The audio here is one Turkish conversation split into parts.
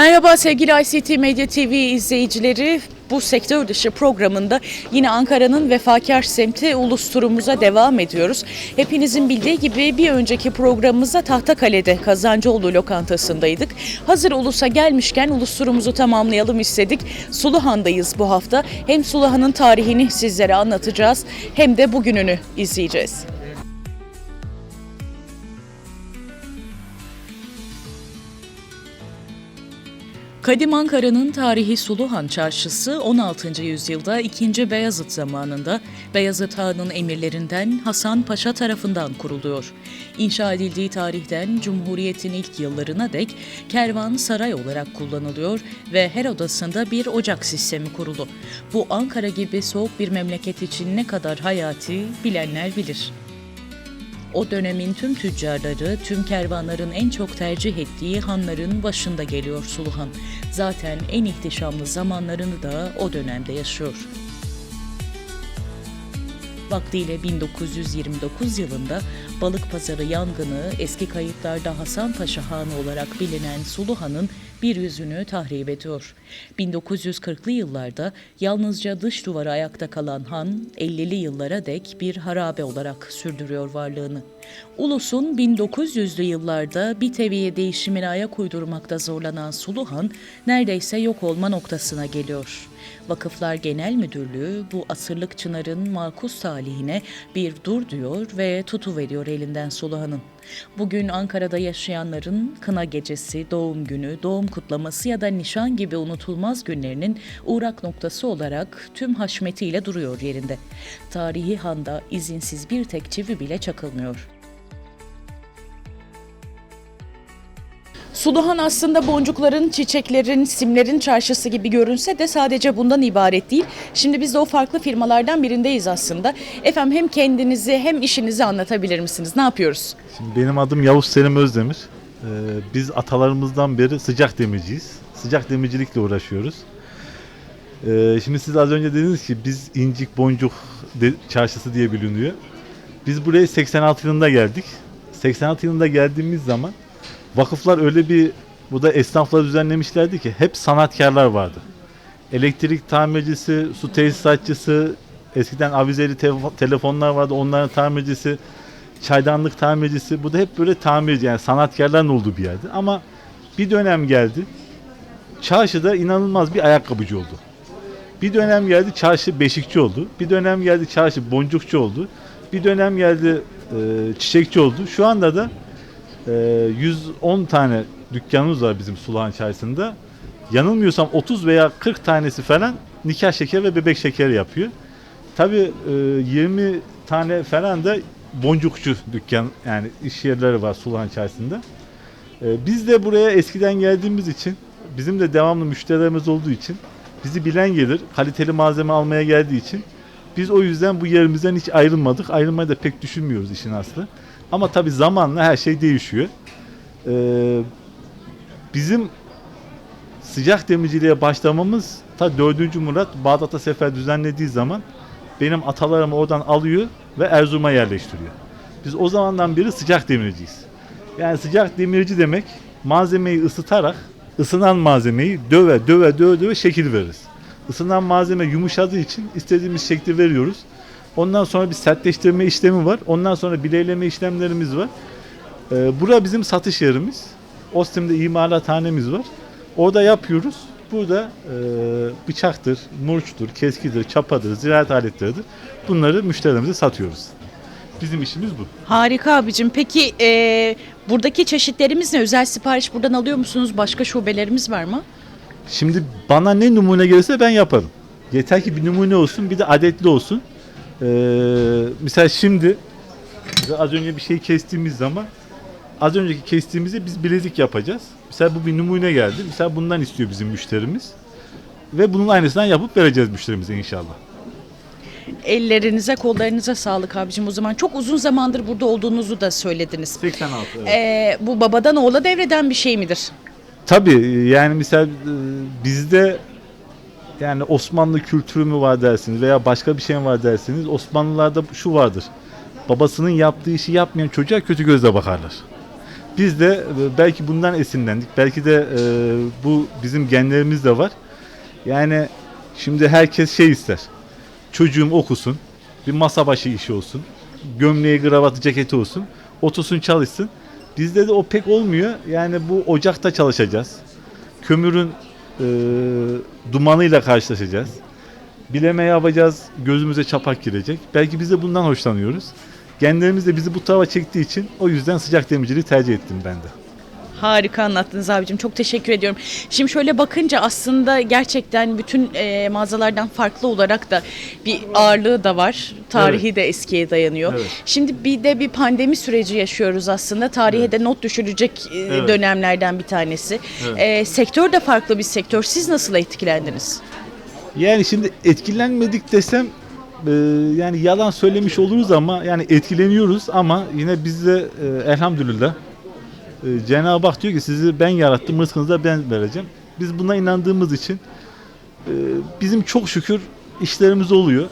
Merhaba sevgili ICT Medya TV izleyicileri. Bu sektör dışı programında yine Ankara'nın vefakar semti Ulus turumuza devam ediyoruz. Hepinizin bildiği gibi bir önceki programımızda Tahtakale'de Kazancıoğlu lokantasındaydık. Hazır Ulus'a gelmişken Ulus turumuzu tamamlayalım istedik. Suluhan'dayız bu hafta. Hem Suluhan'ın tarihini sizlere anlatacağız hem de bugününü izleyeceğiz. Kadim Ankara'nın tarihi Suluhan Çarşısı 16. yüzyılda 2. Beyazıt zamanında Beyazıt Han'ın emirlerinden Hasan Paşa tarafından kuruluyor. İnşa edildiği tarihten Cumhuriyet'in ilk yıllarına dek kervan saray olarak kullanılıyor ve her odasında bir ocak sistemi kurulu. Bu Ankara gibi soğuk bir memleket için ne kadar hayati bilenler bilir. O dönemin tüm tüccarları, tüm kervanların en çok tercih ettiği hanların başında geliyor Suluhan. Zaten en ihtişamlı zamanlarını da o dönemde yaşıyor. Vaktiyle 1929 yılında balık pazarı yangını eski kayıtlarda Hasan Paşa Hanı olarak bilinen Suluhan'ın bir yüzünü tahrip ediyor. 1940'lı yıllarda yalnızca dış duvarı ayakta kalan han 50'li yıllara dek bir harabe olarak sürdürüyor varlığını. Ulus'un 1900'lü yıllarda bir teviye değişimine ayak uydurmakta zorlanan Suluhan neredeyse yok olma noktasına geliyor. Vakıflar Genel Müdürlüğü bu asırlık çınarın makus talihine bir dur diyor ve tutu veriyor elinden Suluhan'ın. Bugün Ankara'da yaşayanların kına gecesi, doğum günü, doğum kutlaması ya da nişan gibi unutulmaz günlerinin uğrak noktası olarak tüm haşmetiyle duruyor yerinde. Tarihi handa izinsiz bir tek çivi bile çakılmıyor. Suluhan aslında boncukların, çiçeklerin, simlerin çarşısı gibi görünse de sadece bundan ibaret değil. Şimdi biz de o farklı firmalardan birindeyiz aslında. Efendim hem kendinizi hem işinizi anlatabilir misiniz? Ne yapıyoruz? Şimdi benim adım Yavuz Selim Özdemir. Ee, biz atalarımızdan beri sıcak demirciyiz. Sıcak demircilikle uğraşıyoruz. Ee, şimdi siz az önce dediniz ki biz incik boncuk de- çarşısı diye biliniyor. Biz buraya 86 yılında geldik. 86 yılında geldiğimiz zaman vakıflar öyle bir bu da esnaflar düzenlemişlerdi ki hep sanatkarlar vardı. Elektrik tamircisi, su tesisatçısı, eskiden avizeli te- telefonlar vardı onların tamircisi, çaydanlık tamircisi. Bu da hep böyle tamirci yani sanatkarların olduğu bir yerdi. Ama bir dönem geldi. Çarşıda inanılmaz bir ayakkabıcı oldu. Bir dönem geldi çarşı beşikçi oldu. Bir dönem geldi çarşı boncukçu oldu. Bir dönem geldi e, çiçekçi oldu. Şu anda da 110 tane dükkanımız var bizim Suluhan Çarşısı'nda. Yanılmıyorsam 30 veya 40 tanesi falan nikah şekeri ve bebek şekeri yapıyor. Tabii e, 20 tane falan da boncukçu dükkan yani iş yerleri var Suluhan Çarşısı'nda. E, biz de buraya eskiden geldiğimiz için bizim de devamlı müşterilerimiz olduğu için bizi bilen gelir. Kaliteli malzeme almaya geldiği için biz o yüzden bu yerimizden hiç ayrılmadık. Ayrılmayı da pek düşünmüyoruz işin aslı. Ama tabii zamanla her şey değişiyor. Ee, bizim sıcak demirciliğe başlamamız ta 4. Murat Bağdat'a sefer düzenlediği zaman benim atalarımı oradan alıyor ve Erzurum'a yerleştiriyor. Biz o zamandan beri sıcak demirciyiz. Yani sıcak demirci demek malzemeyi ısıtarak ısınan malzemeyi döve döve döve döve şekil veririz. Isınan malzeme yumuşadığı için istediğimiz şekli veriyoruz. Ondan sonra bir sertleştirme işlemi var. Ondan sonra bileyleme işlemlerimiz var. Ee, bura bizim satış yerimiz. Ostim'de imalathanemiz var. Orada yapıyoruz. Burada e, bıçaktır, murçtur, keskidir, çapadır, ziraat aletleridir. Bunları müşterilerimize satıyoruz. Bizim işimiz bu. Harika abicim. Peki e, buradaki çeşitlerimiz ne? Özel sipariş buradan alıyor musunuz? Başka şubelerimiz var mı? Şimdi bana ne numune gelirse ben yaparım. Yeter ki bir numune olsun, bir de adetli olsun. Ee, mesela şimdi az önce bir şey kestiğimiz zaman az önceki kestiğimizde biz bilezik yapacağız. Mesela bu bir numune geldi. Mesela bundan istiyor bizim müşterimiz. Ve bunun aynısından yapıp vereceğiz müşterimize inşallah. Ellerinize, kollarınıza sağlık abicim. O zaman çok uzun zamandır burada olduğunuzu da söylediniz. 86 evet. E, bu babadan oğula devreden bir şey midir? Tabii yani mesela bizde yani Osmanlı kültürü mü var dersiniz veya başka bir şey mi var dersiniz. Osmanlılarda şu vardır. Babasının yaptığı işi yapmayan çocuğa kötü gözle bakarlar. Biz de e, belki bundan esinlendik. Belki de e, bu bizim genlerimizde var. Yani şimdi herkes şey ister. Çocuğum okusun, bir masa başı işi olsun, gömleği, kravatı, ceketi olsun, otursun çalışsın. Bizde de o pek olmuyor. Yani bu ocakta çalışacağız. Kömürün e, dumanıyla karşılaşacağız. Bileme yapacağız, gözümüze çapak girecek. Belki biz de bundan hoşlanıyoruz. Genlerimiz de bizi bu tarafa çektiği için o yüzden sıcak demirciliği tercih ettim ben de. Harika anlattınız abicim. Çok teşekkür ediyorum. Şimdi şöyle bakınca aslında gerçekten bütün e, mağazalardan farklı olarak da bir ağırlığı da var. Tarihi de eskiye dayanıyor. Evet. Şimdi bir de bir pandemi süreci yaşıyoruz aslında. Tarihe Evet. de not düşürecek e, Evet. dönemlerden bir tanesi. Evet. E, sektör de farklı bir sektör. Siz nasıl etkilendiniz? Yani şimdi etkilenmedik desem e, yani yalan söylemiş oluruz ama yani etkileniyoruz ama yine biz de e, elhamdülillah e, Cenab-ı Hak diyor ki sizi ben yarattım rızkınızı ben vereceğim. Biz buna inandığımız için e, bizim çok şükür işlerimiz oluyor.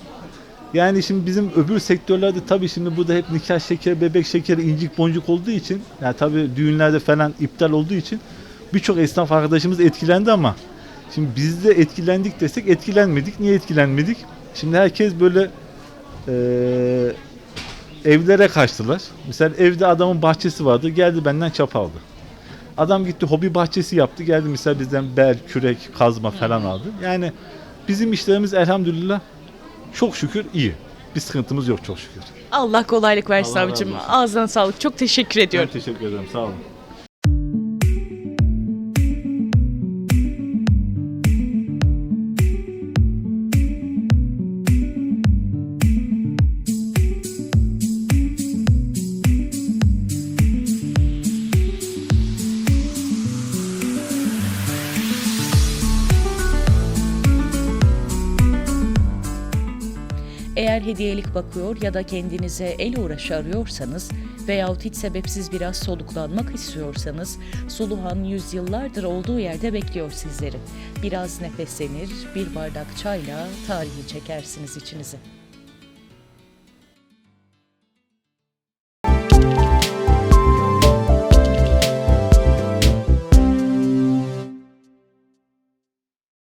Yani şimdi bizim öbür sektörlerde tabii şimdi burada hep nikah şekeri, bebek şekeri, incik boncuk olduğu için yani tabii düğünlerde falan iptal olduğu için birçok esnaf arkadaşımız etkilendi ama şimdi biz de etkilendik desek etkilenmedik. Niye etkilenmedik? Şimdi herkes böyle eee, evlere kaçtılar. Mesela evde adamın bahçesi vardı. Geldi benden çap aldı. Adam gitti hobi bahçesi yaptı. Geldi mesela bizden bel, kürek, kazma falan aldı. Yani bizim işlerimiz elhamdülillah çok şükür iyi. Bir sıkıntımız yok çok şükür. Allah kolaylık versin Allah razı abicim. olsun. Ağzına sağlık. Çok teşekkür ediyorum. Ben teşekkür ederim. Sağ olun. Eğer hediyelik bakıyor ya da kendinize el uğraşı arıyorsanız veyahut hiç sebepsiz biraz soluklanmak istiyorsanız Suluhan yüzyıllardır olduğu yerde bekliyor sizleri. Biraz nefeslenir, bir bardak çayla tarihi çekersiniz içinize.